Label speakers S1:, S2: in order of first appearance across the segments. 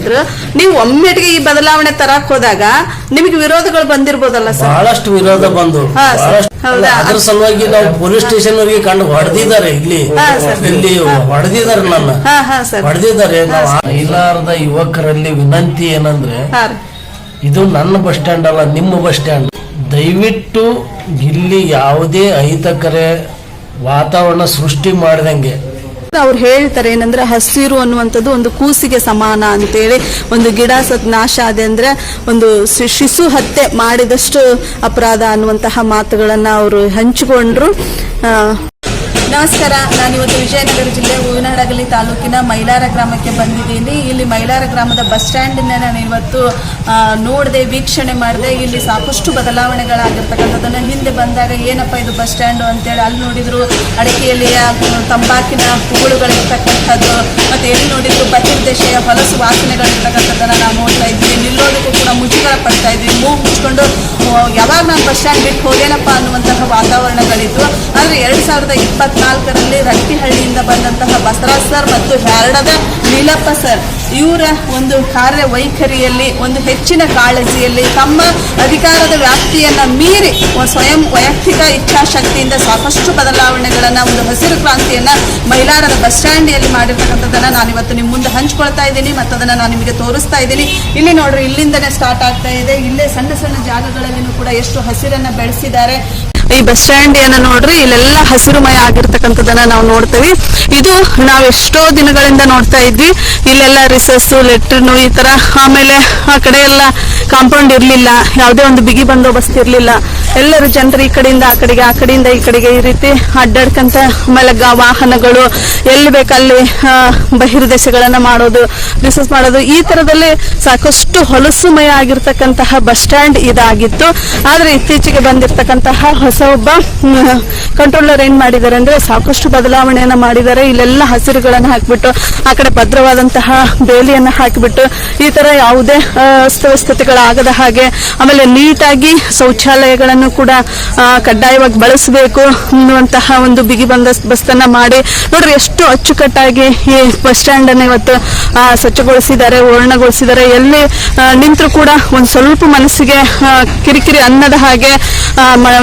S1: ಇದ್ರು ನೀವು ಒಮ್ಮೆಟ್ಗೆ ಈ ಬದಲಾವಣೆ ತರಕ್ ಹೋದಾಗ ನಿಮಗೆ ವಿರೋಧಗಳು ಬಂದಿರ್ಬೋದಲ್ಲ ಸರ್?
S2: ಬಹಳಷ್ಟು ವಿರೋಧ ಬಂದು? ಅದ್ರ ಸಲುವಾಗಿ ನಾವು ಪೊಲೀಸ್ ಸ್ಟೇಷನ್ ವರೆಗೆ ಕಂಡು ಹೊಡೆದಿದ್ದಾರೆ ಇಲ್ಲಿ. ಇಲ್ಲಿ ಹೊಡೆದಿದ್ದಾರೆ ನನ್ನ. ಹೊಡೆದಿದ್ದಾರೆ. ನಾವು ಮಹಿಳಾರದ ಯುವಕರಲ್ಲಿ ವಿನಂತಿ ಏನಂದ್ರೆ ಇದು ನನ್ನ ಬಸ್ ಸ್ಟ್ಯಾಂಡ್ ಅಲ್ಲ ನಿಮ್ಮ ಬಸ್ ಸ್ಟ್ಯಾಂಡ್. ದಯವಿಟ್ಟು ಇಲ್ಲಿ ಯಾವುದೇ ಅಹಿತಕರ ವಾತಾವರಣ ಸೃಷ್ಟಿ ಮಾಡಿದಂಗೆ
S1: ಅವ್ರು ಹೇಳ್ತಾರೆ. ಏನಂದ್ರೆ ಹಸಿರು ಅನ್ನುವಂಥದ್ದು ಒಂದು ಕೂಸಿಗೆ ಸಮಾನ ಅಂತೇಳಿ ಒಂದು ಗಿಡ ಸತ್ ನಾಶ ಆದೆ ಅಂದ್ರೆ ಒಂದು ಶಿಶು ಹತ್ಯೆ ಮಾಡಿದಷ್ಟು ಅಪರಾಧ ಅನ್ನುವಂತಹ ಮಾತುಗಳನ್ನ ಅವರು ಹಂಚಿಕೊಂಡ್ರು. ನಮಸ್ಕಾರ. ನಾನು ಇವತ್ತು ವಿಜಯನಗರ ಜಿಲ್ಲೆ ಹೂವಿನಹಡಗಲಿ ತಾಲೂಕಿನ ಮೈಲಾರ ಗ್ರಾಮಕ್ಕೆ ಬಂದಿದ್ದೀನಿ. ಇಲ್ಲಿ ಮೈಲಾರ ಗ್ರಾಮದ ಬಸ್ ಸ್ಟ್ಯಾಂಡಿನ ನಾನು ಇವತ್ತು ನೋಡಿದೆ, ವೀಕ್ಷಣೆ ಮಾಡಿದೆ. ಇಲ್ಲಿ ಸಾಕಷ್ಟು ಬದಲಾವಣೆಗಳಾಗಿರ್ತಕ್ಕಂಥದ್ದನ್ನು ಹಿಂದೆ ಬಂದಾಗ ಏನಪ್ಪ ಇದು ಬಸ್ ಸ್ಟ್ಯಾಂಡು ಅಂತೇಳಿ ಅಲ್ಲಿ ನೋಡಿದ್ರು. ಅಡಿಕೆಯಲ್ಲಿ ತಂಬಾಕಿನ ಹೂಳುಗಳಿರ್ತಕ್ಕಂಥದ್ದು ಮತ್ತೆ ಎಲ್ಲಿ ನೋಡಿದ್ರು ಬಹಿರ್ದೇಶೆಯ ಹೊಲಸು ವಾಸನೆಗಳಿರ್ತಕ್ಕಂಥದ್ದನ್ನು ನಾವು ನೋಡ್ತಾ ಇದ್ವಿ ನಿಲ್ಲೋದಕ್ಕೂ ಕೂಡ ಮುಜುಗರ ಪಡ್ತಾ ಇದ್ವಿ ಮೂಗು ಮುಚ್ಕೊಂಡು ಯಾವಾಗ ನಾನು ಬಸ್ ಸ್ಟ್ಯಾಂಡ್ ಬಿಟ್ಟು ಹೋದೇನಪ್ಪ ಅನ್ನುವಂತಹ ವಾತಾವರಣಗಳಿತ್ತು ಆದರೆ ಎರಡು ಸಾವಿರದ ಇಪ್ಪತ್ನಾಲ್ಕರಲ್ಲಿ ರಟ್ಟಿಹಳ್ಳಿಯಿಂದ ಬಂದಂತಹ ಬಸವರಾಜ್ ಸರ್ ಮತ್ತು ಹ್ಯಾರಡದ ನೀಲಪ್ಪ ಸರ್, ಇವರ ಒಂದು ಕಾರ್ಯವೈಖರಿಯಲ್ಲಿ, ಒಂದು ಹೆಚ್ಚಿನ ಕಾಳಜಿಯಲ್ಲಿ ತಮ್ಮ ಅಧಿಕಾರದ ವ್ಯಾಪ್ತಿಯನ್ನು ಮೀರಿ ಸ್ವಯಂ ವೈಯಕ್ತಿಕ ಇಚ್ಛಾಶಕ್ತಿಯಿಂದ ಸಾಕಷ್ಟು ಬದಲಾವಣೆಗಳನ್ನು, ಒಂದು ಹಸಿರು ಕ್ರಾಂತಿಯನ್ನು ಮಹಿಳಾರರ ಬಸ್ ಸ್ಟ್ಯಾಂಡಿಯಲ್ಲಿ ಮಾಡಿರ್ತಕ್ಕಂಥದ್ದನ್ನು ನಾನು ಇವತ್ತು ನಿಮ್ಮ ಮುಂದೆ ಹಂಚ್ಕೊಳ್ತಾ ಇದ್ದೀನಿ ಮತ್ತು ಅದನ್ನು ನಾನು ನಿಮಗೆ ತೋರಿಸ್ತಾ ಇದ್ದೀನಿ. ಇಲ್ಲಿ ನೋಡ್ರಿ, ಇಲ್ಲಿಂದನೇ ಸ್ಟಾರ್ಟ್ ಆಗ್ತಾ ಇದೆ. ಇಲ್ಲೇ ಸಣ್ಣ ಸಣ್ಣ ಜಾಗಗಳಲ್ಲಿನೂ ಕೂಡ ಎಷ್ಟು ಹಸಿರನ್ನ ಬೆಳೆಸಿದ್ದಾರೆ. ಈ ಬಸ್ ಸ್ಟ್ಯಾಂಡ್ ಏನ ನೋಡ್ರಿ, ಇಲ್ಲೆಲ್ಲ ಹಸಿರುಮಯ ಆಗಿರ್ತಕ್ಕಂಥದ್ದನ್ನ ನಾವು ನೋಡ್ತೇವೆ. ಇದು ನಾವು ಎಷ್ಟೋ ದಿನಗಳಿಂದ ನೋಡ್ತಾ ಇದ್ವಿ. ಇಲ್ಲೆಲ್ಲ ರಿಸಸ್ಸು ಲೆಟ್ರನು ಈ ತರ ಆಮೇಲೆ ಆ ಕಡೆ ಎಲ್ಲ ಕಾಂಪೌಂಡ್ ಇರ್ಲಿಲ್ಲ. ಯಾವುದೇ ಒಂದು ಬಿಗಿ ಬಂದೋಬಸ್ತ್ ಇರ್ಲಿಲ್ಲ. ಎಲ್ಲರೂ ಜನರು ಈ ಕಡೆಯಿಂದ, ಆ ಕಡೆಗೆ, ಆ ಕಡೆಯಿಂದ, ಈ ಕಡೆಗೆ ಈ ರೀತಿ ಅಡ್ಡಾಡ್ಕಂತ ಆಮೇಲೆ ಗ- ವಾಹನಗಳು ಎಲ್ಲಿ ಬೇಕಲ್ಲಿ ಬಹಿರ್ದೇಶಗಳನ್ನ ಮಾಡೋದು ಬಿಸ್ನೆಸ್ ಮಾಡೋದು, ಈ ತರದಲ್ಲಿ ಸಾಕಷ್ಟು ಹೊಲಸುಮಯ ಆಗಿರ್ತಕ್ಕಂತಹ ಬಸ್ ಸ್ಟ್ಯಾಂಡ್ ಇದಾಗಿತ್ತು. ಆದ್ರೆ ಇತ್ತೀಚೆಗೆ ಬಂದಿರತಕ್ಕಂತಹ ಹೊಸ ಒಬ್ಬ ಕಂಟ್ರೋಲರ್ ಏನ್ ಮಾಡಿದ್ದಾರೆ ಅಂದ್ರೆ ಸಾಕಷ್ಟು ಬದಲಾವಣೆಯನ್ನ ಮಾಡಿದ್ದಾರೆ. ಇಲ್ಲೆಲ್ಲ ಹಸಿರುಗಳನ್ನ ಹಾಕ್ಬಿಟ್ಟು, ಆ ಕಡೆ ಭದ್ರವಾದಂತಹ ಬೇಲಿಯನ್ನ ಹಾಕಿಬಿಟ್ಟು, ಈ ತರ ಯಾವುದೇ ಅಸ್ತವ್ಯಸ್ತತೆಗಳಾಗದ ಹಾಗೆ ಆಮೇಲೆ ನೀಟಾಗಿ ಶೌಚಾಲಯಗಳನ್ನು ಕೂಡ ಕಡ್ಡಾಯವಾಗಿ ಬಳಸಬೇಕು ಅನ್ನುವಂತಹ ಒಂದು ಬಿಗಿ ಬಂದೋಬಸ್ತನ್ನ ಮಾಡಿ. ನೋಡ್ರಿ, ಎಷ್ಟು ಅಚ್ಚುಕಟ್ಟಾಗಿ ಈ ಬಸ್ ಸ್ಟ್ಯಾಂಡ್ ಅನ್ನ ಇವತ್ತು ಸ್ವಚ್ಛಗೊಳಿಸಿದ್ದಾರೆ ವರ್ಣಗೊಳಿಸಿದ್ದಾರೆ ಎಲ್ಲಿ ನಿಂತರೂ ಕೂಡ ಒಂದು ಸ್ವಲ್ಪ ಮನಸ್ಸಿಗೆ ಕಿರಿಕಿರಿ ಅನ್ನದ ಹಾಗೆ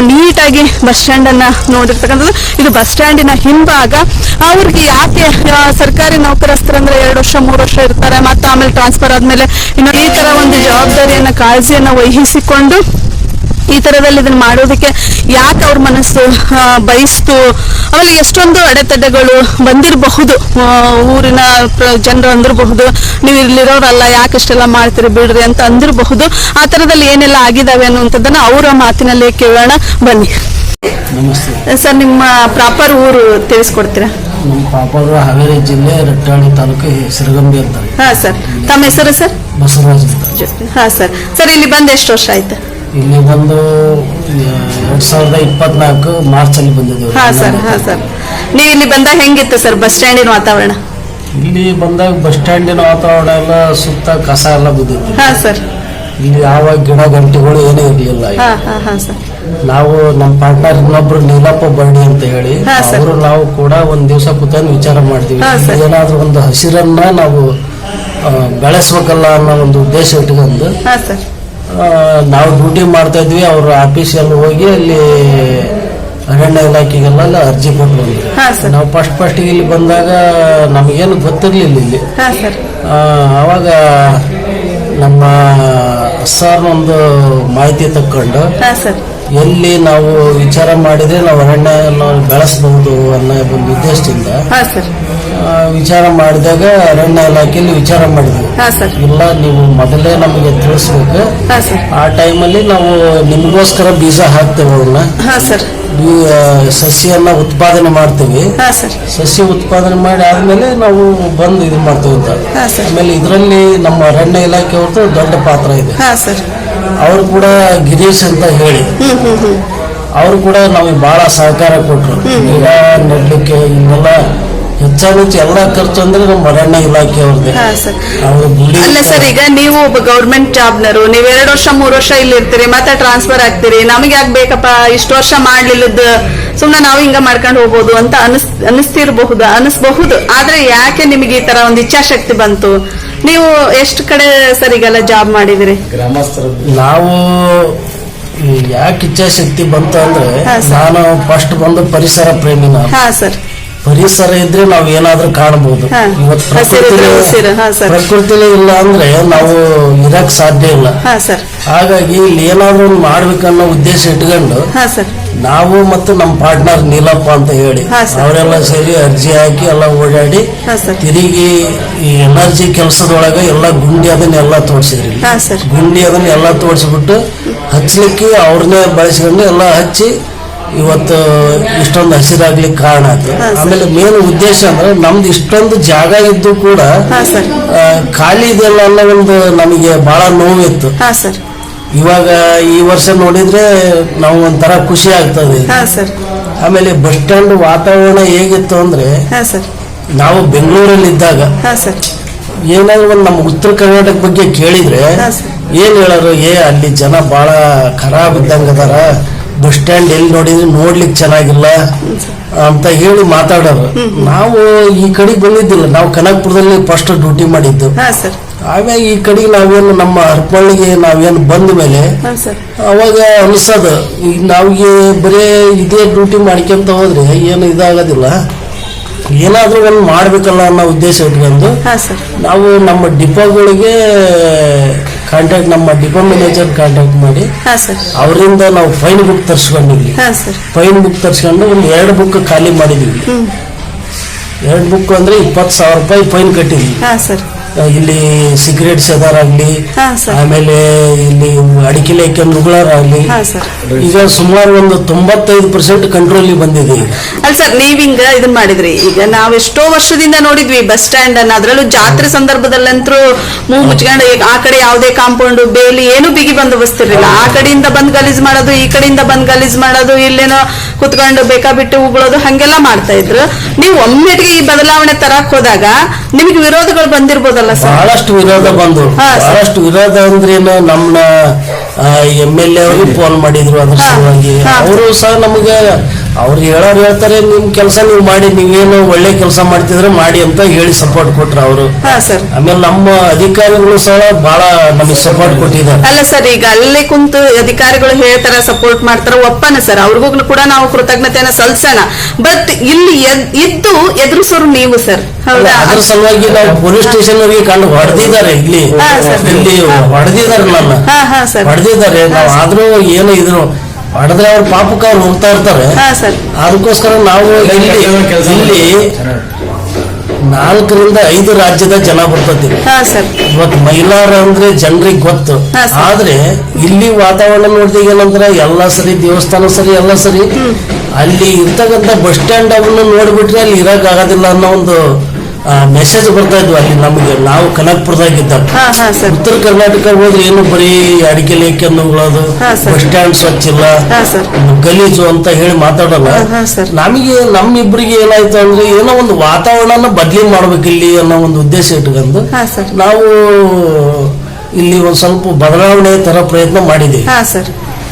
S1: ನೀಟಾಗಿ ಬಸ್ ಸ್ಟ್ಯಾಂಡ್ ಅನ್ನ ನೋಡಿರ್ತಕ್ಕಂಥದ್ದು. ಇದು ಬಸ್ ಸ್ಟ್ಯಾಂಡಿನ ಹಿಂಭಾಗ. ಅವ್ರಿಗೆ ಯಾಕೆ ಸರ್ಕಾರಿ ನೌಕರಸ್ಥರಂದ್ರೆ ಎರಡು ವರ್ಷ, ಮೂರು ವರ್ಷ ಇರ್ತಾರೆ, ಮತ್ತೆ ಆಮೇಲೆ ಟ್ರಾನ್ಸ್ಫರ್ ಆದ್ಮೇಲೆ ಇನ್ನು ಈ ತರ ಒಂದು ಜವಾಬ್ದಾರಿಯನ್ನ, ಕಾಳಜಿಯನ್ನ ವಹಿಸಿಕೊಂಡು ಈ ತರದಲ್ಲಿ ಇದನ್ನ ಮಾಡೋದಕ್ಕೆ ಯಾಕೆ ಅವ್ರ ಮನಸ್ಸು ಬಯಸ್ತು? ಆಮೇಲೆ ಎಷ್ಟೊಂದು ಅಡೆತಡೆಗಳು ಬಂದಿರಬಹುದು ಊರಿನ ಜನರು ಅಂದಿರಬಹುದು. ನೀವು ಇಲ್ಲಿರೋರಲ್ಲ ಯಾಕೆ ಇಷ್ಟೆಲ್ಲ ಮಾಡ್ತೀರಿ ಬಿಡ್ರಿ ಅಂತ ಅಂದಿರಬಹುದು. ಆ ತರದಲ್ಲಿ ಏನೆಲ್ಲ ಆಗಿದಾವೆ ಅನ್ನುವಂಥದ್ದನ್ನ ಅವರ ಮಾತಿನಲ್ಲೇ ಕೇಳೋಣ. ಬನ್ನಿ. ಸರ್ ನಿಮ್ಮ ಪ್ರಾಪರ್ ಊರು ತಿಳಿಸ್ಕೊಡ್ತೀರಾ?
S2: ನಮ್ಮ ಪಾಪದ ಹಾವೇರಿ ಜಿಲ್ಲೆ ರಟ್ಟಾಳು ತಾಲೂಕು ಸಿರಗಂಬಿ ಅಂತಾರೆ
S1: ಹಾ ಸರ್. ತಮ್ಮ ಹೆಸರು ಸರ್?
S2: ಬಸವರಾಜ್ ಅಂತ.
S1: ಹಾ ಸರ್. ಸರ್ ಇಲ್ಲಿ ಬಂದು ಎಷ್ಟು ವರ್ಷ ಆಯ್ತು?
S2: ಇಲ್ಲಿ ಬಂದು ಎರಡ್ ಸಾವಿರದ ಇಪ್ಪತ್ನಾಲ್ಕು ಮಾರ್ಚ್ ಅಲ್ಲಿ ಬಂದಿದ್ದೇವೆ
S1: ಹಾ ಸರ್ ಹಾ ಸರ್. ನೀವು ಇಲ್ಲಿ ಬಂದಾಗ ಹೆಂಗಿತ್ತು ಸರ್ ಬಸ್ ಸ್ಟ್ಯಾಂಡಿನ ವಾತಾವರಣ?
S2: ಇಲ್ಲಿ ಬಂದಾಗ ಬಸ್ ಸ್ಟ್ಯಾಂಡಿನ ವಾತಾವರಣ ಎಲ್ಲ ಸುತ್ತ ಕಸ ಎಲ್ಲ ಬಿದ್ದಿತ್ತು.
S1: ಹಾ ಸರ್.
S2: ಇಲ್ಲಿ ಯಾವ ಗಿಡ ಗಂಟೆಗಳು ಏನೂ ಇರಲಿಲ್ಲ
S1: ಹಾ ಹಾ ಹಾ ಸರ್.
S2: ನಾವು ನಮ್ಮ ಪಾರ್ಟ್ನರ್ ಇನ್ನೊಬ್ರು ನೀಲಪ್ಪ ಬರ್ಡಿ ಅಂತ ಹೇಳಿ
S1: ಹಾ, ಸರ್.
S2: ಅವರು ನಾವು ಕೂಡ ಒಂದ್ ದಿವಸ ಕೂತ್ಕೊಂಡು ವಿಚಾರ ಮಾಡ್ತೀವಿ.
S1: ಹಾ, ಸರ್.
S2: ಏನಾದ್ರೂ ಒಂದು ಹಸಿರನ್ನ ನಾವು ಆ, ಬೆಳೆಸ್ಬೇಕಲ್ಲ ಅನ್ನೋ ಒಂದು ಉದ್ದೇಶ ಇಟ್ಕೊಂಡು
S1: ಹಾ ಸರ್.
S2: ನಾವು ಡ್ಯೂಟಿ ಮಾಡ್ತಾ ಇದ್ವಿ ಅವ್ರ ಆಫೀಸಲ್ಲಿ ಹೋಗಿ ಅಲ್ಲಿ ಅರಣ್ಯ ಇಲಾಖೆಗೆಲ್ಲ ಅರ್ಜಿ ಕೊಟ್ಟು ಬಂದ್ವಿ ನಾವು ಫಸ್ಟ್ ಫಸ್ಟ್ ಇಲ್ಲಿ ಬಂದಾಗ ನಮಗೇನು ಗೊತ್ತಿರ್ಲಿಲ್ಲ ಇಲ್ಲಿ. ಅವಾಗ ನಮ್ಮ ಸರ್ ಒಂದು ಮಾಹಿತಿ ತಕ್ಕೊಂಡು ಎಲ್ಲಿ ನಾವು ವಿಚಾರ ಮಾಡಿದ್ರೆ ನಾವು ಅರಣ್ಯ ಬೆಳೆಸಬಹುದು ಅನ್ನೋ ಒಂದು ಉದ್ದೇಶದಿಂದ ವಿಚಾರ ಮಾಡಿದಾಗ ಅರಣ್ಯ ಇಲಾಖೆಯಲ್ಲಿ ವಿಚಾರ ಮಾಡಿದ್ವಿ.
S1: ಹಾ ಸರ್.
S2: ಇಲ್ಲ ನೀವು ಮೊದಲೇ ನಮಗೆ ತಿಳಿಸ್ಬೇಕು.
S1: ಹಾ ಸರ್.
S2: ಆ ಟೈಮಲ್ಲಿ ನಾವು ನಿಮಗೋಸ್ಕರ ಬೀಜ ಹಾಕ್ತೇವೆ ಅವನ್ನ
S1: ಹಾ ಸರ್.
S2: ಬೀ- ಸಸಿಯನ್ನ ಉತ್ಪಾದನೆ ಮಾಡ್ತೀವಿ.
S1: ಹಾ ಸರ್.
S2: ಸಸಿ ಉತ್ಪಾದನೆ ಮಾಡಿ ಆದ್ಮೇಲೆ ನಾವು ಬಂದು ಇದು ಮಾಡ್ತೇವೆ ಅಂತ.
S1: ಹಾ ಸರ್.
S2: ಆಮೇಲೆ ಇದರಲ್ಲಿ ನಮ್ಮ ಅರಣ್ಯ ಇಲಾಖೆ ಅವ್ರದ್ದು ದೊಡ್ಡ ಪಾತ್ರ ಇದೆ.
S1: ಹಾ ಸರ್.
S2: ಅವರು ಕೂಡ ಗಿರೀಶ್ ಅಂತ ಹೇಳಿ.
S1: ಹ್ಮ್ ಹ್ಮ್ ಹ್ಮ್.
S2: ಅವರು ಕೂಡ ನಮಗೆ ಬಹಳ ಸಹಕಾರ ಕೊಟ್ರು. ಗಿಡ ನೆಡ್ಲಿಕ್ಕೆ ಇನ್ನೆಲ್ಲ ಹೆಚ್ಚಾನೆಚ್ಚು ಎಲ್ಲ ಖರ್ಚು ಅಂದ್ರೆ ನಮ್ಮ ಅರಣ್ಯ ಇಲಾಖೆ ಅವ್ರದ್ದೇ.
S1: ಹಾ ಸರ್.
S2: ಅವರು
S1: ಅಲ್ಲ ಸರ್ ಈಗ ನೀವು ಒಬ್ಬ ಗೌರ್ಮೆಂಟ್ ಜಾಬ್ನರು ನೀವು ಎರಡು ವರ್ಷ ಮೂರು ವರ್ಷ ಇಲ್ಲಿ ಇರ್ತೀರಿ ಮತ್ತೆ ಟ್ರಾನ್ಸ್ಫರ್ ಆಗ್ತೀರಿ ನಮಗೆ ಯಾಕೆ ಬೇಕಪ್ಪ ಇಷ್ಟು ವರ್ಷ ಮಾಡ್ಲಿಲ್ಲದ ಸುಮ್ನೆ ನಾವು ಹಿಂಗ ಮಾಡ್ಕೊಂಡು ಹೋಗ್ಬೋದು ಅಂತ ಅನಿಸ್ ಅನಿಸ್ತಿರಬಹುದು ಅನಿಸ್ಬಹುದು. ಆದ್ರೆ ಯಾಕೆ ನಿಮಗೆ ಈ ತರ ಒಂದು ಇಚ್ಛಾಶಕ್ತಿ ಬಂತು? ನೀವು ಎಷ್ಟು ಕಡೆ ಸರ್ ಈಗೆಲ್ಲ ಜಾಬ್ ಮಾಡಿದಿರಿ?
S2: ನಾವು ಈ ಯಾಕೆ ಇಚ್ಛಾಶಕ್ತಿ ಬಂತು ಅಂದ್ರೆ
S1: ಹಾ, ಸರ್.
S2: ನಾನು ಫಸ್ಟ್ ಬಂದು ಪರಿಸರ ಪ್ರೇಮಿ ನಾನು
S1: ಹಾ ಸರ್.
S2: ಪರಿಸರ ಇದ್ರೆ ನಾವು ಏನಾದ್ರೂ ಕಾಣಬಹುದು. ಇವತ್ತು ಪ್ರಕೃತಿಲೇ. ಪ್ರಕೃತಿಲೇ ಇಲ್ಲ ಅಂದ್ರೆ ನಾವು ಇರಕ್ ಸಾಧ್ಯ ಇಲ್ಲ.
S1: ಹಾ ಸರ್.
S2: ಹಾಗಾಗಿ ಇಲ್ಲಿ ಏನಾದ್ರೂ ಒಂದು ಮಾಡ್ಬೇಕನ್ನೋ ಉದ್ದೇಶ ಇಟ್ಕೊಂಡು
S1: ಹಾ ಸರ್.
S2: ನಾವು ಮತ್ತು ನಮ್ಮ ಪಾರ್ಟ್ನರ್ ನೀಲಪ್ಪ ಅಂತ ಹೇಳಿ
S1: ಹಾ, ಸರ್.
S2: ಅವರೆಲ್ಲ ಸೇರಿ ಅರ್ಜಿ ಹಾಕಿ ಎಲ್ಲ ಓಡಾಡಿ
S1: ಹಾ ಸರ್.
S2: ತಿರುಗಿ ಈ ಎನರ್ಜಿ ಕೆಲಸದೊಳಗೆ ಎಲ್ಲ ಗುಂಡಿ ಅದನ್ನೆಲ್ಲ ತೋರಿಸಿದ್ರಿ.
S1: ಹಾ ಸರ್.
S2: ಗುಂಡಿ ಅದನ್ನ ಎಲ್ಲ ತೋರಿಸ್ಬಿಟ್ಟು ಹಚ್ಚಲಿಕ್ಕೆ ಅವ್ರನ್ನೇ ಬಳಸ್ಕೊಂಡು ಎಲ್ಲ ಹಚ್ಚಿ ಇವತ್ತು ಇಷ್ಟೊಂದು ಹಸಿರಾಗ್ಲಿಕ್ಕೆ ಕಾರಣ ಆಯ್ತು ಆಮೇಲೆ ಮೇನ್ ಉದ್ದೇಶ ಅಂದ್ರೆ ನಮ್ದು ಇಷ್ಟೊಂದು ಜಾಗ ಇದ್ದು ಕೂಡ ಖಾಲಿ ಇದೆಯಲ್ಲ ಅನ್ನೋ ಒಂದು ನಮಗೆ ಬಹಳ ನೋವಿತ್ತು. ಇವಾಗ ಈ ವರ್ಷ ನೋಡಿದ್ರೆ ನಾವು ಒಂಥರ ಖುಷಿ ಆಗ್ತದೆ. ಆಮೇಲೆ ಬಸ್ ಸ್ಟ್ಯಾಂಡ್ ವಾತಾವರಣ ಹೇಗಿತ್ತು ಅಂದ್ರೆ
S1: ಹಾ ಸರ್.
S2: ನಾವು ಬೆಂಗಳೂರಲ್ಲಿ ಇದ್ದಾಗ
S1: ಹಾ ಸರ್.
S2: ಏನಾದ್ರು ಒಂದು ನಮ್ಮ ಉತ್ತರ ಕರ್ನಾಟಕ ಬಗ್ಗೆ ಕೇಳಿದ್ರೆ. ಏನ್ ಹೇಳೋರು ಏ ಅಲ್ಲಿ ಜನ ಬಹಳ ಖರಾಬ್ ಇದ್ದಂಗ ಅದಾರ ಬಸ್ ಸ್ಟ್ಯಾಂಡ್ ಎಲ್ಲಿ ನೋಡಿದ್ರೆ ನೋಡ್ಲಿಕ್ಕೆ ಚೆನ್ನಾಗಿಲ್ಲ ಅಂತ ಹೇಳಿ ಮಾತಾಡೋರು. ನಾವು ಈ ಕಡೆಗೆ ಬಂದಿದ್ದಿಲ್ಲ. ನಾವು ಕನಕಪುರದಲ್ಲಿ ಫಸ್ಟ್ ಡ್ಯೂಟಿ ಮಾಡಿದ್ದು. ಆಮ್ಯಾಗ ಈ ಕಡೆಗೆ ನಾವೇನು ನಮ್ಮ ಅರ್ಪಳ್ಳಿಗೆ ನಾವೇನು ಬಂದ ಮೇಲೆ ಅವಾಗ ಅನಿಸೋದು ಈಗ ನಾವಿಗೆ ಬರೇ ಇದೇ ಡ್ಯೂಟಿ ಮಾಡ್ಕೊಂತ ಹೋದ್ರೆ ಏನು ಇದಾಗೋದಿಲ್ಲ. ಏನಾದ್ರೂ ಒಂದು ಮಾಡ್ಬೇಕಲ್ಲ ಅನ್ನೋ ಉದ್ದೇಶ ಇಟ್ಕೊಂಡು ನಾವು ನಮ್ಮ ಡಿಪೋಗಳಿಗೆ ಕಾಂಟ್ಯಾಕ್ಟ್ ನಮ್ಮ ಡಿಪೋ ಮ್ಯಾನೇಜರ್ ಕಾಂಟ್ಯಾಕ್ಟ್ ಮಾಡಿ
S1: ಹಾಂ ಸರ್
S2: ಅವರಿಂದ ನಾವು ಫೈನ್ ಬುಕ್ ತರಿಸ್ಕೊಂಡಿದ್ವಿ
S1: ಹಾಂ ಸರ್
S2: ಫೈನ್ ಬುಕ್ ತರಿಸ್ಕೊಂಡು ಒಂದು ಎರಡು ಬುಕ್ ಖಾಲಿ ಮಾಡಿದ್ವಿ ಎರಡು ಬುಕ್ ಅಂದ್ರೆ ಇಪ್ಪತ್ತು ಸಾವಿರ ರೂಪಾಯಿ ಫೈನ್ ಕಟ್ಟಿದ್ವಿ.
S1: ಹಾಂ ಸರ್
S2: ಇಲ್ಲಿ ಸಿಗರೇಟ್ ಸೆದಾರಾಗ್ಲಿ ಆಮೇಲೆ ಇಲ್ಲಿ ಅಡಿಕೆ ಲೇಖೆ
S1: ಸರ್
S2: ಈಗ ಸುಮಾರು ಒಂದು ತೊಂಬತ್ತೈದು ಪರ್ಸೆಂಟ್ ಕಂಟ್ರೋಲ್ ಬಂದಿದೆ.
S1: ಅಲ್ಲ ಸರ್ ಹಿಂಗ ಇದನ್ ಮಾಡಿದ್ರಿ. ಈಗ ನಾವ್ ಎಷ್ಟೋ ವರ್ಷದಿಂದ ನೋಡಿದ್ವಿ ಬಸ್ ಸ್ಟ್ಯಾಂಡ್ ಅನ್ನ. ಅದ್ರಲ್ಲೂ ಜಾತ್ರೆ ಸಂದರ್ಭದಲ್ಲಂತೂ ಮೂ ಮುಚ್ಕೊಂಡು ಈಗ ಆ ಕಡೆ ಯಾವುದೇ ಕಾಂಪೌಂಡ್ ಬೇಲಿ ಏನು ಬಿಗಿ ಬಂದೋಬಸ್ತ್ ಇರಲಿಲ್ಲ ಆ ಕಡೆಯಿಂದ ಬಂದ್ ಗಲೀಜ್ ಮಾಡೋದು ಈ ಕಡೆಯಿಂದ ಬಂದ್ ಗಲೀಜ್ ಮಾಡೋದು ಇಲ್ಲೇನೋ ಕುತ್ಕೊಂಡು ಬೇಕಾಬಿಟ್ಟು ಉಗುಳೋದು ಹಂಗೆಲ್ಲ ಮಾಡ್ತಾ ಇದ್ರು. ನೀವು ಒಮ್ಮೆಟ್ಗೆ ಈ ಬದಲಾವಣೆ ತರಕ್ ಹೋದಾಗ ನಿಮಗೆ ವಿರೋಧಗಳು ಬಂದಿರ್ಬೋದಲ್ಲ ಸರ್.
S2: ಬಹಳಷ್ಟು ವಿರೋಧ ಬಂದು.
S1: ಹಾ, ಸರ್.
S2: ಬಹಳಷ್ಟು ವಿರೋಧ ಅಂದ್ರೇನು ನಮ್ಮನ್ನ ಎಂ ಎಲ್ ಎ ಅವರು ಫೋನ್ ಮಾಡಿದ್ರು ಅದ್ರ
S1: ಹಾ,
S2: ಸಲುವಾಗಿ.
S1: ಹಾ.
S2: ಅವರು ಸಹ ನಮಗೆ ಅವ್ರು ಹೇಳೋರು ಹೇಳ್ತಾರೆ ನಿಮ್ ಕೆಲಸ ನೀವು ಮಾಡಿ ನೀವೇನು ಒಳ್ಳೆ ಕೆಲಸ ಮಾಡ್ತಿದ್ರೆ ಮಾಡಿ ಅಂತ ಹೇಳಿ ಸಪೋರ್ಟ್ ಕೊಟ್ರು ಅವರು.
S1: ಹಾ ಸರ್.
S2: ಆಮೇಲೆ ನಮ್ಮ ಅಧಿಕಾರಿಗಳು ಸಹ ಬಹಳ ನಮಗೆ ಸಪೋರ್ಟ್ ಕೊಟ್ಟಿದ್ದಾರೆ.
S1: ಅಲ್ಲ ಸರ್ ಈಗ ಅಲ್ಲೇ ಕುಂತು ಅಧಿಕಾರಿಗಳು ಹೇಳ್ತಾರ ಸಪೋರ್ಟ್ ಮಾಡ್ತಾರ ಒಪ್ಪನ ಸರ್. ಅವ್ರಿಗೂ ಕೂಡ ನಾವು ಕೃತಜ್ಞತೆಯನ್ನ ಸಲ್ಸೋಣ. ಬಟ್ ಇಲ್ಲಿ ಎದ್- ಇದ್ದು ಎದುರಿಸೋರು ನೀವು ಸರ್. ಹೌದಾ?
S2: ಅದ್ರ ಸಲುವಾಗಿ ನಾವು ಪೊಲೀಸ್ ಸ್ಟೇಷನ್ ಅವರಿಗೆ ಕಂಡು ಹೊಡೆದಿದ್ದಾರೆ ಇಲ್ಲಿ.
S1: ಹಾ, ಸರ್.
S2: ಇಲ್ಲಿ ಹೊಡೆದಿದ್ದಾರೆ ನನ್ನ.
S1: ಹಾ ಹಾ ಸರ್.
S2: ಹೊಡೆದಿದ್ದಾರೆ. ನಾವು ಆದ್ರೂ ಏನು ಇದ್ರು ಹೊಡೆದ್ರೆ ಅವ್ರ ಪಾಪಕ್ಕೆ ಅವ್ರು ಹೋಗ್ತಾ ಇರ್ತಾರೆ.
S1: ಹಾ ಸರ್.
S2: ಅದಕ್ಕೋಸ್ಕರ ನಾವು ಇಲ್ಲಿ ಇಲ್ಲಿ ನಾಲ್ಕರಿಂದ ಐದು ರಾಜ್ಯದ ಜನ ಬರ್ತದೆ.
S1: ಹಾ ಸರ್.
S2: ಇವತ್ತು ಮೈಲಾರ ಅಂದ್ರೆ ಜನರಿಗೆ ಗೊತ್ತು.
S1: ಹಾ, ಸರ್.
S2: ಆದ್ರೆ ಇಲ್ಲಿ ವಾತಾವರಣ ನೋಡಿದಾಗ ಏನಂದ್ರೆ ಎಲ್ಲ ಸರಿ ದೇವಸ್ಥಾನ ಸರಿ ಎಲ್ಲ ಸರಿ. ಅಲ್ಲಿ ಇರ್ತಕ್ಕಂಥ ಬಸ್ ಸ್ಟ್ಯಾಂಡ್ ಅವನ್ನ ನೋಡ್ಬಿಟ್ರೆ ಅಲ್ಲಿ ಇರಕ್ ಆಗೋದಿಲ್ಲ ಅನ್ನೋ ಒಂದು ಮೆಸೇಜ್ ಬರ್ತಾ ಇದ್ವು ಅಲ್ಲಿ ನಮಗೆ. ನಾವು ಕನಕ್ಪುರದಾಗಿದ್ದಾಗ.
S1: ಇದ್ದ
S2: ಉತ್ತರ ಕರ್ನಾಟಕ ಹೋದ್ರೆ ಏನು ಬರೀ ಅಡಿಕೆ ಲೇಖೆ
S1: ಉಳೋದು.
S2: ಬಸ್ ಸ್ಟ್ಯಾಂಡ್ ಸ್ವಚ್ಛ ಇಲ್ಲ ಗಲೀಜು ಅಂತ ಹೇಳಿ ಮಾತಾಡಲ್ಲ. ನಮಗೆ ನಮ್ಮಿಬ್ಬರಿಗೆ ಏನಾಯ್ತು ಅಂದ್ರೆ ಏನೋ ಒಂದು ವಾತಾವರಣ ಬದ್ಲಿ ಮಾಡ್ಬೇಕು ಇಲ್ಲಿ ಅನ್ನೋ ಒಂದು ಉದ್ದೇಶ ಇಟ್ಕೊಂಡು ನಾವು ಇಲ್ಲಿ ಒಂದ್ ಸ್ವಲ್ಪ ಬದಲಾವಣೆ ತರ ಪ್ರಯತ್ನ
S1: ಮಾಡಿದೀವಿ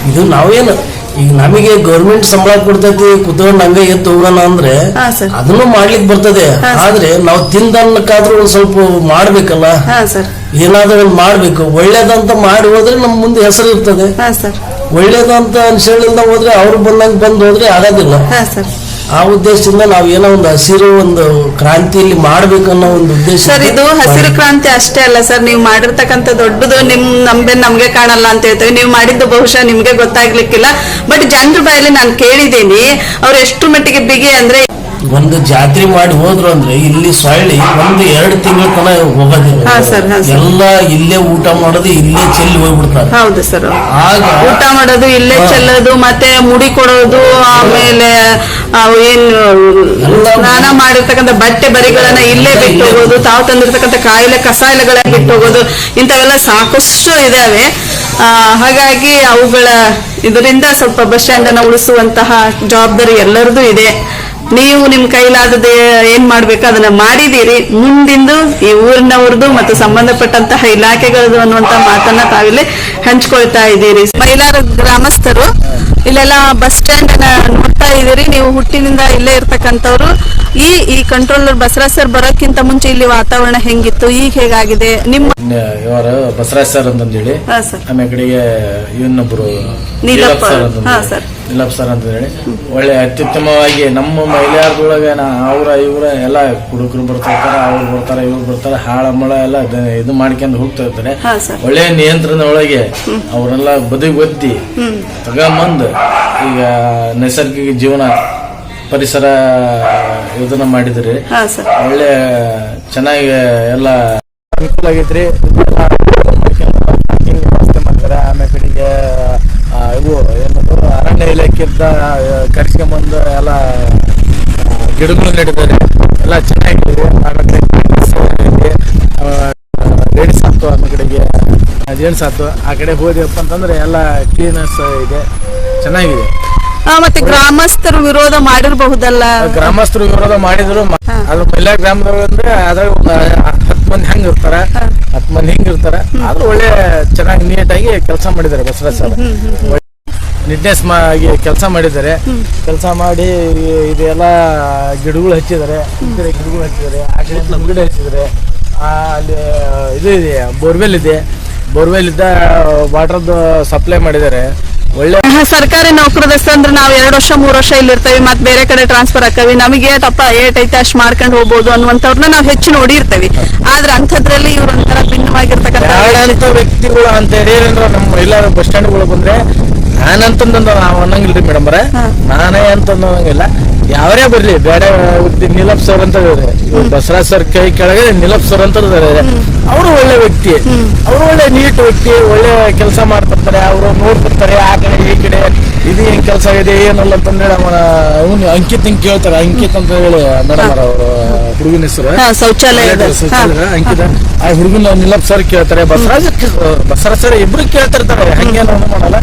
S2: ಇದು ನಾವೇನು ಈಗ ನಮಗೆ ಗೌರ್ಮೆಂಟ್ ಸಂಬಳ ಕೊಡ್ತೈತಿ ಕುತ್ಕೊಂಡು ಹಂಗ ಎದ್ದು ಹೋಗೋಣ ಅಂದ್ರೆ
S1: ಹಾ, ಸರ್.
S2: ಅದನ್ನು ಮಾಡ್ಲಿಕ್ಕೆ ಬರ್ತದೆ. ಆದ್ರೆ ನಾವು ತಿಂದನ್ನಕ್ಕಾದ್ರೂ ಒಂದ್ ಸ್ವಲ್ಪ ಮಾಡ್ಬೇಕಲ್ಲ?
S1: ಹಾ ಸರ್.
S2: ಏನಾದ್ರೂ ಒಂದು ಮಾಡ್ಬೇಕು. ಒಳ್ಳೇದಂತ ಮಾಡಿ ಹೋದ್ರೆ ನಮ್ ಮುಂದೆ ಹೆಸರು ಇರ್ತದೆ.
S1: ಹಾ ಸರ್.
S2: ಒಳ್ಳೇದಂತ ಅನ್ಸೇಳಿಂದ ಹೋದ್ರೆ ಅವ್ರು ಬಂದಂಗ ಬಂದ್ ಹೋದ್ರೆ ಆಗೋದಿಲ್ಲ.
S1: ಹಾ ಸರ್.
S2: ಆ ಉದ್ದೇಶದಿಂದ ನಾವು ಏನೋ ಒಂದು ಹಸಿರು ಒಂದು ಕ್ರಾಂತಿಯಲ್ಲಿ ಮಾಡ್ಬೇಕನ್ನೋ ಒಂದು ಉದ್ದೇಶ
S1: ಸರ್ ಇದು ಹಸಿರು ಕ್ರಾಂತಿ ಅಷ್ಟೇ ಅಲ್ಲ ಸರ್ ನೀವು ಮಾಡಿರ್ತಕ್ಕಂಥ ದೊಡ್ಡದು ನಿಮ್ ನಂಬೆ ನಮ್ಗೆ ಕಾಣಲ್ಲ ಅಂತ ಹೇಳ್ತೇವೆ. ನೀವು ಮಾಡಿದ್ದು ಬಹುಶಃ ನಿಮ್ಗೆ ಗೊತ್ತಾಗ್ಲಿಕ್ಕಿಲ್ಲ. ಬಟ್ ಜನರ ಬಾಯಲ್ಲಿ ನಾನು ಕೇಳಿದ್ದೀನಿ ಅವ್ರು ಎಷ್ಟು ಮಟ್ಟಿಗೆ ಬಿಗಿ ಅಂದ್ರೆ
S2: ಒಂದು ಜಾತ್ರೆ ಮಾಡಿ ಹೋದ್ರು ಅಂದ್ರೆ ಇಲ್ಲಿ ಸೊಳ್ಳಿ ಒಂದು ಎರಡು ತಿಂಗಳ ತನ ಹೋಗೋದಿಲ್ಲ.
S1: ಹಾ, ಸರ್, ಹಾ, ಸರ್.
S2: ಎಲ್ಲ ಇಲ್ಲೇ ಊಟ ಮಾಡೋದು ಇಲ್ಲೇ ಚೆಲ್ಲಿ ಹೋಗ್ಬಿಡ್ತಾರೆ.
S1: ಹೌದು ಸರ್.
S2: ಆಗ
S1: ಊಟ ಮಾಡೋದು ಇಲ್ಲೇ. ಚೆಲ್ಲೋದು ಮತ್ತೆ ಮುಡಿ ಕೊಡೋದು ಆಮೇಲೆ ಅವು ಏನು
S2: ಎಲ್ಲ
S1: ಸ್ನಾನ ಮಾಡಿರ್ತಕ್ಕಂಥ ಬಟ್ಟೆ ಬರಿಗಳನ್ನ ಇಲ್ಲೇ ಬಿಟ್ಟು ಹೋಗೋದು ತಾವು ತಂದಿರ್ತಕ್ಕಂಥ ಕಾಯಿಲೆ ಕಸಾಯಿಲೆಗಳನ್ನ ಬಿಟ್ಟು ಹೋಗೋದು ಇಂಥವೆಲ್ಲ ಸಾಕಷ್ಟು ಇದಾವೆ. ಆ, ಹಾಗಾಗಿ ಅವುಗಳ ಇದರಿಂದ ಸ್ವಲ್ಪ ಬಸ್ ಸ್ಟ್ಯಾಂಡ್ ಅನ್ನ ಉಳಿಸುವಂತಹ ಜವಾಬ್ದಾರಿ ಎಲ್ಲರದು ಇದೆ. ನೀವು ನಿಮ್ ಕೈಲಾದದ ಏನ್ ಮಾಡ್ಬೇಕು ಅದನ್ನ ಮಾಡಿದೀರಿ. ಮುಂದಿಂದು ಈ ಊರಿನವ್ರದ್ದು ಮತ್ತು ಸಂಬಂಧಪಟ್ಟಂತಹ ಇಲಾಖೆಗಳದ್ದು ಅನ್ನುವಂತ ಮಾತನ್ನ ತಾವಿಲ್ಲಿ ಹಂಚ್ಕೊಳ್ತಾ ಇದ್ದೀರಿ. ಮೈಲಾರ ಗ್ರಾಮಸ್ಥರು ಇಲ್ಲೆಲ್ಲ ಬಸ್ ಸ್ಟ್ಯಾಂಡ್ ನೋಡ್ತಾ ಇದ್ದೀರಿ. ನೀವು ಹುಟ್ಟಿನಿಂದ ಇಲ್ಲೇ ಇರ್ತಕ್ಕಂಥವ್ರು. ಈ ಈ ಕಂಟ್ರೋಲರ್ ಬಸವರಾಜ್ ಸರ್ ಬರೋಕ್ಕಿಂತ ಮುಂಚೆ ಇಲ್ಲಿ ವಾತಾವರಣ ಹೆಂಗಿತ್ತು? ಈಗ ಹೇಗಾಗಿದೆ? ನಿಮ್ಮ
S3: ಇವರು ಬಸವರಾಜ್ ಸರ್ ಅಂತಂದೇಳಿ.
S1: ಹಾ ಸರ್.
S3: ಆಮೇಲೆ ಕಡೆಗೆ ಇವನ್ನೊಬ್ರು
S1: ನೀಲಪ್ಪ.
S3: ಸರ್. ಅಂತಂದೇಳಿ.
S1: ಸರ್.
S3: ಅಂತ ಹೇಳಿ ಒಳ್ಳೆ ಅತ್ಯುತ್ತಮವಾಗಿ ನಮ್ಮ ಮಹಿಳೆಯರದೊಳಗೆ ನಾ ಅವ್ರ ಇವ್ರ ಎಲ್ಲ ಹುಡುಗರು ಬರ್ತಿರ್ತಾರೆ ಅವ್ರು ಬರ್ತಾರೆ ಇವ್ರು ಬರ್ತಾರೆ ಹಾಳ ಮಳ ಎಲ್ಲ ಇದು ಮಾಡ್ಕೊಂಡು ಹೋಗ್ತಾ ಇರ್ತಾರೆ. ಒಳ್ಳೆ ನಿಯಂತ್ರಣ ಒಳಗೆ ಅವರೆಲ್ಲ ಬದಿ ಒದ್ದಿ ತಗೊಂಬಂದು ಈಗ ನೈಸರ್ಗಿಕ ಜೀವನ ಪರಿಸರ ಇದನ್ನ ಮಾಡಿದ್ರಿ ಒಳ್ಳೆ ಚೆನ್ನಾಗಿ ಎಲ್ಲ ಅನುಕೂಲ ಆಗೈತ್ರಿ ಮಾಡ್ತಾರೆ ಆಮೇಲೆ ಕಡೆಗೆ ಇವು ಅರಣ್ಯ ಇಲಾಖೆಯಿಂದ ಕರ್ಸ್ಕೊಂಬಂದು ಎಲ್ಲ ಗಿಡಗಳು ನೆಡಿದ್ದಾರೆ ಎಲ್ಲ ಚೆನ್ನಾಗಿದೆ. ಲೇಡಿಸ್ ಆಯ್ತು ಆಮೇಲೆ ಕಡೆಗೆ. ಜೇಂಟ್ಸ್ ಆಯ್ತು ಆ ಕಡೆ ಹೋದ್ಯಪ್ಪ ಅಂತಂದ್ರೆ ಎಲ್ಲ ಕ್ಲೀನೆಸ್ ಇದೆ. ಚೆನ್ನಾಗಿದೆ.
S1: ಮತ್ತೆ ಗ್ರಾಮಸ್ಥರು ವಿರೋಧ ಮಾಡಿರಬಹುದಲ್ಲ?
S3: ಗ್ರಾಮಸ್ಥರು ವಿರೋಧ ಮಾಡಿದ್ರು. ಅದ್ರ ಮಹಿಳಾ ಗ್ರಾಮದವ್ರು ಅಂದ್ರೆ ಅದ್ರಾಗ ಹತ್ತು ಮಂದಿ ಹೆಂಗ್ ಇರ್ತಾರ. ಹತ್ತು ಮಂದಿ ಹೆಂಗ್ ಇರ್ತಾರ. ಆದ್ರೂ ಒಳ್ಳೆ ಚೆನ್ನಾಗಿ ನೀಟಾಗಿ ಕೆಲಸ ಮಾಡಿದ್ದಾರೆ ಬಸವರಾಜ್ ಸರ್. ನಿಟ್ನೆಸ್ ಮಾಡಿ ಕೆಲಸ ಮಾಡಿದ್ದಾರೆ. ಕೆಲಸ ಮಾಡಿ ಇದೆಲ್ಲ ಗಿಡಗಳು ಹಚ್ಚಿದ್ದಾರೆ. ಈ ಕಡೆ ಗಿಡಗಳು ಹಚ್ಚಿದ್ದಾರೆ. ಆ ಕಡೆ ಗಿಡ ಹಚ್ಚಿದ್ದಾರೆ. ಅಲ್ಲಿ ಇದು ಇದೆ ಬೋರ್ವೆಲ್ ಇದೆ. ಬೋರ್ವೆಲ್ ಇದ್ದ ವಾಟರ್ದು ಸಪ್ಲೈ ಮಾಡಿದ್ದಾರೆ. ಒಳ್ಳೆ
S1: ಸರ್ಕಾರಿ ನೌಕರದಸ್ತ ಅಂದ್ರೆ ನಾವು ಎರಡು ವರ್ಷ ಮೂರು ವರ್ಷ ಇಲ್ಲಿ ಇರ್ತೇವೆ ಮತ್ತೆ ಬೇರೆ ಕಡೆ ಟ್ರಾನ್ಸ್ಫರ್ ಆಕವಿ ನಮಗೆ ತಪ್ಪ ಏಟ್ ಐತೆ ಅಷ್ಟು ಮಾಡ್ಕೊಂಡು ಹೋಗ್ಬೋದು ಅನ್ನುವಂಥವ್ರನ್ನ ನಾವು ಹೆಚ್ಚು ನೋಡಿರ್ತೇವೆ. ಆದ್ರೆ ಅಂಥದ್ರಲ್ಲಿ ಇವ್ರ ಒಂಥರ ಭಿನ್ನವಾಗಿರ್ತಕ್ಕಂಥ
S3: ವ್ಯಕ್ತಿಗಳು ಅಂತ ಹೇಳಿದ್ರೆ ನಮ್ಮ ಎಲ್ಲಾರು ಬಸ್ ಸ್ಟ್ಯಾಂಡ್ಗಳು ಬಂದ್ರೆ ನಾನಂತಂದ ನಾವ್ ಅನ್ನಂಗಿಲ್ರಿ ಮೇಡಮ್ ನಾನೇ ಅಂತ ಅನ್ನಂಗಿಲ್ಲ ಯಾವ್ರೇ ಬರ್ಲಿ ಬೇರೆ ವ್ಯಕ್ತಿ ನೀಲಪ್ ಸರ್ ಅಂತ ಇದಾರೆ. ಬಸವರಾಜ್ ಸರ್ ಕೈ ಕೆಳಗೆ ನೀಲಪ್ ಸರ್ ಅಂತ ಇದಾರೆ. ಅವರು ಒಳ್ಳೆ ವ್ಯಕ್ತಿ. ಅವರು ಒಳ್ಳೆ ನೀಟ್ ವ್ಯಕ್ತಿ ಒಳ್ಳೆ ಕೆಲಸ ಮಾಡ್ತಿರ್ತಾರೆ ಅವರು ನೋಡ್ತಿರ್ತಾರೆ ಆ ಕಡೆ ಈ ಕಡೆ. ಇದು ಏನ್ ಕೆಲಸ ಇದೆ ಏನಲ್ಲ ಅಂತಂದೇಳಿ ಅವನ ಅವನು ಅಂಕಿತ್ ಹಿಂಗ್ ಕೇಳ್ತಾರೆ. ಅಂಕಿತ್ ಅಂತ ಹೇಳಿ ಮೇಡಮ್ ಅವರು ಹುಡುಗನ ಹೆಸರು.
S1: ಶೌಚಾಲಯ
S3: ಶೌಚಾಲಯ ಅಂಕಿತ. ಆ ಹುಡುಗನ ನಿಲಪ್ ಸರ್ ಕೇಳ್ತಾರೆ. ಬಸವರಾಜ್ ಬಸವರಾಜ್ ಸರ್ ಇಬ್ರು ಕೇಳ್ತಿರ್ತಾರೆ. ಹಂಗೇನು ಮಾಡಲ್ಲ.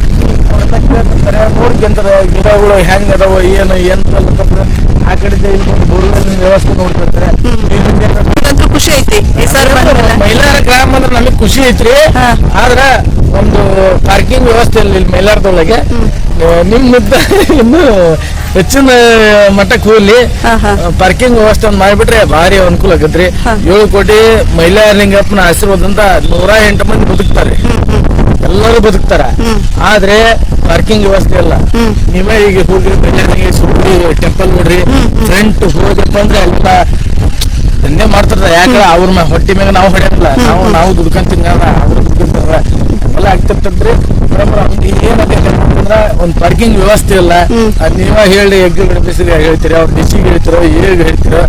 S3: ಕೇಳ್ತಿರ್ತಾರೆ ನೋಡ್ಕೊಂತಾರೆ ಗಿಡಗಳು ಹೆಂಗ್ ಅದಾವ ಏನು ಏನ್ ಅಂತಂದ್ರೆ ಆ ಕಡೆ ಇಲ್ಲಿ ಬಂದು ಬೋರ್ವೆಲ್ ವ್ಯವಸ್ಥೆ ನೋಡ್ತಿರ್ತಾರೆ
S1: ಖುಷಿ ಐತಿ
S3: ಮೈಲಾರ ಗ್ರಾಮ ಅಂದ್ರೆ ನಮಗೆ ಖುಷಿ ಐತ್ರಿ. ಆದ್ರೆ ಒಂದು ಪಾರ್ಕಿಂಗ್ ವ್ಯವಸ್ಥೆ ಇಲ್ಲ ಇಲ್ಲಿ ಮೈಲಾರದೊಳಗೆ. ನಿಮ್ಮ ಮುದ್ದ ಇನ್ನು ಹೆಚ್ಚಿನ ಮಟ್ಟಕ್ಕೆ ಹೋಗ್ಲಿ
S1: ಹಾ, ಹಾ.
S3: ಪಾರ್ಕಿಂಗ್ ವ್ಯವಸ್ಥೆ ಒಂದು ಮಾಡಿಬಿಟ್ರೆ ಭಾರಿ ಅನುಕೂಲ ಆಗತ್ರಿ. ಏಳು ಕೋಟಿ ಮಹಿಳಾ ಲಿಂಗಪ್ಪನ ಆಶೀರ್ವಾದದಿಂದ ನೂರ ಎಂಟು ಮಂದಿ ಬದುಕ್ತಾರೆ. ಎಲ್ಲರೂ ಬದುಕ್ತಾರ. ಆದ್ರೆ ಪಾರ್ಕಿಂಗ್ ವ್ಯವಸ್ಥೆ ಇಲ್ಲ. ನೀವೇ ಈಗ ಹೋಗಿ ಸುಳ್ಳಿ ಟೆಂಪಲ್ ನೋಡ್ರಿ ಫ್ರಂಟ್ ಹೋಗಪ್ಪ ಅಂದ್ರೆ ಎಲ್ಲ ದಂಧೆ ಮಾಡ್ತಾರ ಯಾಕಂದ್ರೆ ಅವ್ರ ಹೊಟ್ಟೆ ಹೊಟ್ಟಿ ಮ್ಯಾಗ ನಾವು ಹೊಡೆಯಲ್ಲ. ನಾವು ನಾವು ದುಡ್ಕೊಂತೀನಿ ಅವ್ರು ದುಡ್ಕೊಂತಾರ ಎಲ್ಲ ಆಗ್ತಿರ್ತದ್ರಿ ಏನಾಗೈತೆ ಅಂತಂದ್ರ ಒಂದ್ ಪಾರ್ಕಿಂಗ್ ವ್ಯವಸ್ಥೆ ಇಲ್ಲ. ಅದ್ ನೀವ ಹೇಳಿ ಎಗ್ಗು ಬಿಸಿಗೆ ಹೇಳ್ತೀರಿ ಅವ್ರ ಬಿಸಿಗೆ ಹೇಳ್ತಿರೋ ಹೇಗೆ ಹೇಳ್ತಿರೋ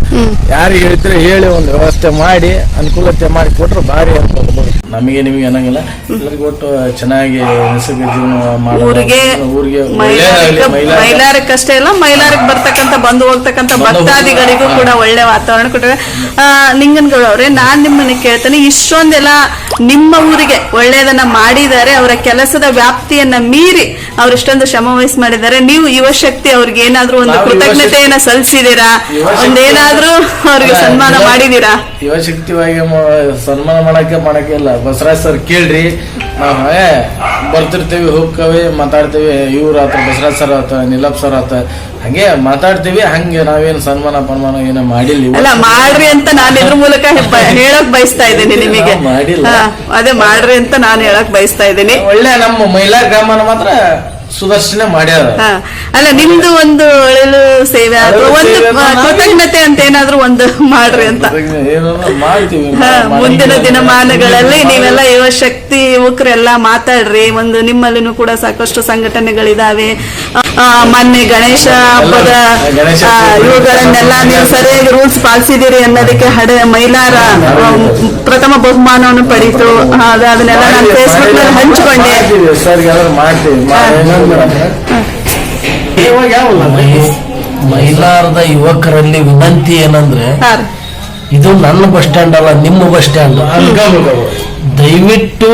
S3: ಯಾರಿಗೆ ಹೇಳ್ತಿರೋ ಹೇಳಿ ಒಂದು ವ್ಯವಸ್ಥೆ ಮಾಡಿ ಅನುಕೂಲತೆ ಮಾಡಿ ಕೊಟ್ರೆ ಭಾರಿ ಅನುಕೂಲ ನಮಗೆ ನಿಮಗೆ ಅನ್ನಂಗಿಲ್ಲ. ಎಲ್ಲರಿಗೂ ಒಟ್ಟು ಚೆನ್ನಾಗಿ ನೈಸರ್ಗಿಕ ಜೀವನ ಮಾಡೋ
S1: ಊರಿಗೆ
S3: ಊರಿಗೆ
S1: ಮೈಲಾರಕ್ಕೆ
S3: ಮೈಲಾರ
S1: ಅಲ್ಲ ಮೈಲಾರಕ್ಕೆ ಬರ್ತಕ್ಕಂತ ಬಂದು ಹೋಗ್ತಕ್ಕಂತ ಭಕ್ತಾದಿಗಳಿಗೂ ಕೂಡ ಒಳ್ಳೆ ವಾತಾವರಣ ಕೊಟ್ಟಿದೆ ಆ, ಲಿಂಗನಗೌಡ ಅವರೇ ನಾನ್ ನಿಮ್ಮನ್ನ ಕೇಳ್ತೇನೆ ಇಷ್ಟೊಂದೆಲ್ಲ ನಿಮ್ಮ ಊರಿಗೆ ಒಳ್ಳೆಯದನ್ನ ಮಾಡಿದ್ದಾರೆ ಅವರ ಕೆಲಸದ ವ್ಯಾಪ್ತಿಯನ್ನ ಮೀರಿ ಅವ್ರು ಇಷ್ಟೊಂದು ಶ್ರಮ ವಹಿಸಿ ಮಾಡಿದ್ದಾರೆ. ನೀವು ಯುವಶಕ್ತಿ ಅವ್ರಿಗೆ ಏನಾದ್ರು ಒಂದು
S3: ನಾವು
S1: ಕೃತಜ್ಞತೆಯನ್ನ ಸಲ್ಲಿಸಿದೀರಾ
S3: ಯುವಶಕ್ತಿ-
S1: ಒಂದೇನಾದ್ರೂ ಅವ್ರಿಗೆ ಸನ್ಮಾನ ಮಾಡಿದೀರಾ
S3: ಯುವಶಕ್ತಿವಾಗಿ ಮ- ಸನ್ಮಾನ ಮಾಡಕ್ಕೆ ಮಾಡಕ್ಕೆ ಇಲ್ಲ. ಬಸವರಾಜ್ ಸರ್ ಕೇಳ್ರಿ. ನಾವು ಏ ಬರ್ತಿರ್ತೀವಿ ಹೋಗ್ಕವಿ ಮಾತಾಡ್ತೀವಿ ಇವ್ರು ಆತ ಬಸವರಾಜ್ ಸರ್ ಆತ ನಿಲಪ್ ಸರ್ ಆತ. ಹಂಗೆ ಮಾತಾಡ್ತೀವಿ ಹಂಗೆ ನಾವೇನು ಸನ್ಮಾನ ಪನ್ಮಾನ ಏನೋ ಮಾಡಿಲ್ಲ
S1: ಅಲ್ಲ ಮಾಡ್ರಿ ಅಂತ ನಾನು ಇದ್ರ ಮೂಲಕ ಹೇಳಕ್ ಬಯಸ್ತಾ ಇದ್ದೀನಿ ನಿಮಗೆ.
S3: ಮಾಡಿಲ್ಲ.
S1: ಅದೇ ಮಾಡ್ರಿ ಅಂತ ನಾನು ಹೇಳಕ್ ಬಯಸ್ತಾ ಇದ್ದೀನಿ.
S3: ಒಳ್ಳೆ ನಮ್ಮ ಮಹಿಳಾ ಗ್ರಾಮನ ಮಾತ್ರ ಸುದರ್ಶನ ಮಾಡ್ಯಾರ.
S1: ಹಾ. ಅಲ್ಲ ನಿಮ್ದು ಒಂದು ಒಳ್ಳೆ ಸೇವೆ
S3: ಆದ್ರೂ
S1: ಒಂದು ಕೃತಜ್ಞತೆ ಅಂತ ಏನಾದ್ರೂ ಒಂದು ಮಾಡ್ರಿ ಅಂತ.
S3: ಮಾಡ್ತೀವಿ
S1: ಮುಂದಿನ ದಿನಮಾನಗಳಲ್ಲಿ
S3: ನೀವೆಲ್ಲ
S1: ನೀವೆಲ್ಲ ಯುವಶಕ್ತಿ ಯುವಕರೆಲ್ಲ ಮಾತಾಡ್ರಿ. ಒಂದು ನಿಮ್ಮಲ್ಲಿನೂ ಕೂಡ ಸಾಕಷ್ಟು ಸಂಘಟನೆಗಳಿದಾವೆ. ಮೊನ್ನೆ ಗಣೇಶ ಹಬ್ಬದ ಇವುಗಳನ್ನೆಲ್ಲ ನೀವು ಸರಿಯಾಗಿ ರೂಲ್ಸ್ ಪಾಲಿಸಿದಿರಿ ಅನ್ನೋದಕ್ಕೆ ಹಡೆ ಮೈಲಾರ ಪ್ರಥಮ ಬಹುಮಾನವನ್ನು ಪಡೀತು ಅದು- ಅದನ್ನೆಲ್ಲ ನಾನು ಫೇಸ್ಬುಕ್ನಲ್ಲಿ ಹಂಚ್ಕೊಂಡೆ.
S3: ಮಾಡ್ತೀವಿ ಸರ್ಗೆ ಏನಾದ್ರು ಮಾಡ್ತೀವಿ ಮಾಡಿ- ಇವಾಗ ಯಾವಲ್ಲ
S2: ಮೈ- ಮೈಲಾರದ ಯುವಕರಲ್ಲಿ ವಿನಂತಿ ಏನಂದ್ರೆ ಇದು ನನ್ನ ಬಸ್ ಸ್ಟ್ಯಾಂಡ್ ಅಲ್ಲ ನಿಮ್ಮ ಬಸ್ ಸ್ಟ್ಯಾಂಡ್. ದಯವಿಟ್ಟು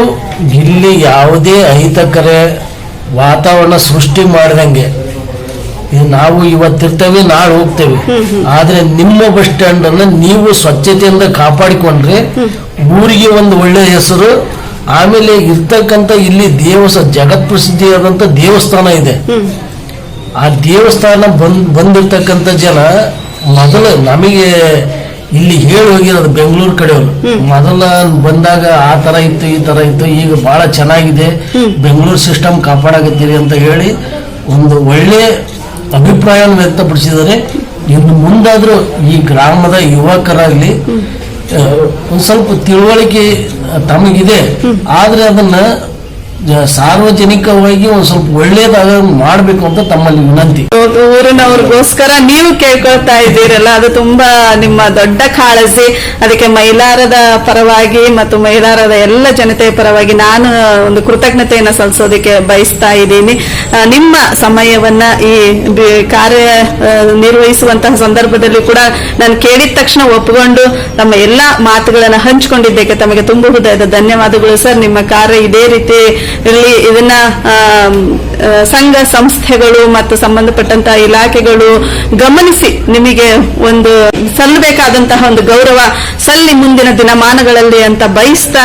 S2: ಇಲ್ಲಿ ಯಾವುದೇ ಅಹಿತಕರ ವಾತಾವರಣ ಸೃಷ್ಟಿ ಮಾಡಿದಂಗೆ ನಾವು ಇವತ್ತಿರ್ತೇವೆ ನಾಳೆ ಹೋಗ್ತೇವೆ. ಆದ್ರೆ ನಿಮ್ಮ ಬಸ್ ಸ್ಟ್ಯಾಂಡ್ ಅನ್ನ ನೀವು ಸ್ವಚ್ಛತೆಯಿಂದ ಕಾಪಾಡಿಕೊಂಡ್ರೆ ಊರಿಗೆ ಒಂದು ಒಳ್ಳೆಯ ಹೆಸರು ಆಮೇಲೆ ಇರ್ತಕ್ಕಂಥ ಇಲ್ಲಿ ದೇವಸ ಜಗತ್ ಪ್ರಸಿದ್ಧಿಯಾದಂಥ ದೇವಸ್ಥಾನ ಇದೆ. ಆ ದೇವಸ್ಥಾನ ಬಂದ್ ಬಂದಿರ್ತಕ್ಕಂಥ ಜನ ಮೊದಲು ನಮಗೆ ಇಲ್ಲಿ ಹೇಳಿ ಹೋಗಿರೋದು ಬೆಂಗಳೂರು ಕಡೆಯವರು. ಮೊದಲ ಬಂದಾಗ ಆ ತರ ಇತ್ತು ಈ ತರ ಇತ್ತು ಈಗ ಬಹಳ ಚೆನ್ನಾಗಿದೆ. ಬೆಂಗಳೂರು ಸಿಸ್ಟಮ್ ಕಾಪಾಡಾಕತ್ತೀರಿ ಅಂತ ಹೇಳಿ ಒಂದು ಒಳ್ಳೆ ಅಭಿಪ್ರಾಯವನ್ನು ವ್ಯಕ್ತಪಡಿಸಿದರೆ ಇನ್ನು ಮುಂದಾದ್ರೂ ಈ ಗ್ರಾಮದ ಯುವಕರಾಗ್ಲಿ ಒಂದ್ ಸ್ವಲ್ಪ ತಿಳುವಳಿಕೆ ತಮಗಿದೆ. ಆದ್ರೆ ಅದನ್ನ ಸಾರ್ವಜನಿಕವಾಗಿ ಒಂದ್ ಸ್ವಲ್ಪ ಒಳ್ಳೇದಾಗ ಮಾಡ್ಬೇಕು ಅಂತ ತಮ್ಮಲ್ಲಿ ವಿನಂತಿ.
S1: ಊರಿನವ್ರಿಗೋಸ್ಕರ ನೀವು ಕೇಳ್ಕೊಳ್ತಾ ಇದ್ದೀರಲ್ಲ, ಅದು ತುಂಬಾ ನಿಮ್ಮ ದೊಡ್ಡ ಕಾಳಜಿ ಅದಕ್ಕೆ ಮೈಲಾರದ ಪರವಾಗಿ ಮತ್ತು ಮೈಲಾರದ ಎಲ್ಲ ಜನತೆಯ ಪರವಾಗಿ ನಾನು ಒಂದು ಕೃತಜ್ಞತೆಯನ್ನು ಸಲ್ಲಿಸೋದಕ್ಕೆ ಬಯಸ್ತಾ ಇದ್ದೀನಿ. ನಿಮ್ಮ ಸಮಯವನ್ನ ಈ ಕಾರ್ಯ ನಿರ್ವಹಿಸುವಂತಹ ಸಂದರ್ಭದಲ್ಲಿ ಕೂಡ ನಾನು ಕೇಳಿದ ತಕ್ಷಣ ಒಪ್ಪಿಕೊಂಡು ತಮ್ಮ ಎಲ್ಲಾ ಮಾತುಗಳನ್ನು ಹಂಚಿಕೊಂಡಿದ್ದಕ್ಕೆ ತಮಗೆ ತುಂಬ ಹೃದಯದ ಧನ್ಯವಾದಗಳು ಸರ್. ನಿಮ್ಮ ಕಾರ್ಯ ಇದೇ ರೀತಿ ಇರಲಿ, ಇದನ್ನ ಸಂಘ ಸಂಸ್ಥೆಗಳು ಮತ್ತು ಸಂಬಂಧಪಟ್ಟಂತ ಇಲಾಖೆಗಳು ಗಮನಿಸಿ ನಿಮಗೆ ಒಂದು ಸಲ್ಲಬೇಕಾದಂತಹ ಒಂದು ಗೌರವ ಸಲ್ಲಿ ಮುಂದಿನ ದಿನಮಾನಗಳಲ್ಲಿ ಅಂತ ಬಯಸ್ತಾ